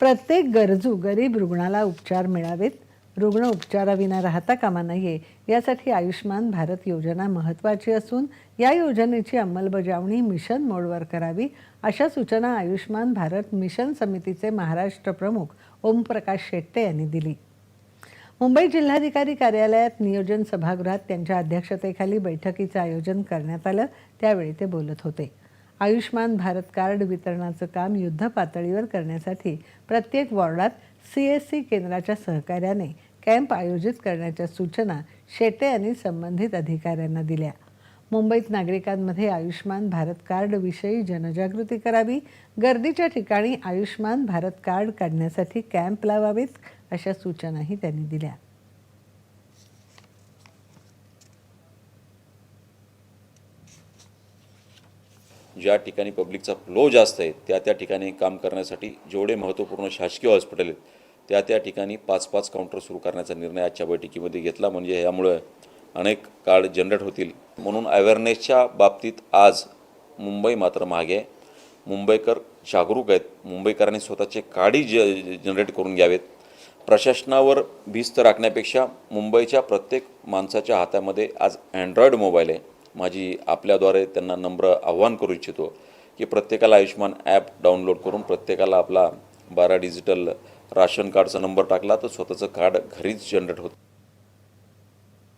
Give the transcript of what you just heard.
प्रत्येक गरजू गरीब रुग्णाला उपचार मिळावेत. रुग्ण उपचाराविना राहता कामा नये. यासाठी आयुष्मान भारत योजना महत्त्वाची असून या योजनेची अंमलबजावणी मिशन मोडवर करावी अशा सूचना आयुष्मान भारत मिशन समितीचे महाराष्ट्र प्रमुख ओमप्रकाश शेट्टे यांनी दिली. मुंबई जिल्हाधिकारी कार्यालयात नियोजन सभागृहात त्यांच्या अध्यक्षतेखाली बैठकीचं आयोजन करण्यात आलं. त्यावेळी ते बोलत होते. आयुष्मान भारत कार्ड वितरणाचं काम युद्धपातळीवर करण्यासाठी प्रत्येक वॉर्डात सी एस सी केंद्राच्या सहकार्याने कॅम्प आयोजित करण्याच्या सूचना शेटे यांनी संबंधित अधिकाऱ्यांना दिल्या. मुंबईत नागरिकांमध्ये आयुष्मान भारत कार्डविषयी जनजागृती करावी गर्दीच्या ठिकाणी आयुष्मान भारत कार्ड काढण्यासाठी कॅम्प लावावेत अशा सूचनाही त्यांनी दिल्या. ज्या ठिकाणी पब्लिकचा फ्लो जास्त आहे त्या त्या ठिकाणी काम करण्यासाठी जेवढे महत्त्वपूर्ण शासकीय हॉस्पिटल आहेत त्या त्या ठिकाणी पाच पाच काउंटर सुरू करण्याचा निर्णय आजच्या बैठकीमध्ये घेतला. म्हणजे यामुळे अनेक कार्ड जनरेट होतील. म्हणून अवेअरनेसच्या बाबतीत आज मुंबई मात्र मागे आहे. मुंबईकर जागरूक आहेत. मुंबईकरांनी स्वतःचे कार्डही ज जनरेट करून घ्यावेत. प्रशासनावर भिस्त राखण्यापेक्षा मुंबईच्या प्रत्येक माणसाच्या हातामध्ये आज अँड्रॉईड मोबाईल आहे. माझी आपल्याद्वारे त्यांना नम्र आव्हान करू इच्छितो की प्रत्येकाला आयुष्मान ॲप डाउनलोड करून प्रत्येकाला आपला बारा डिजिटल राशन कार्डचा नंबर टाकला तर स्वतःचं कार्ड घरीच जनरेट होतं.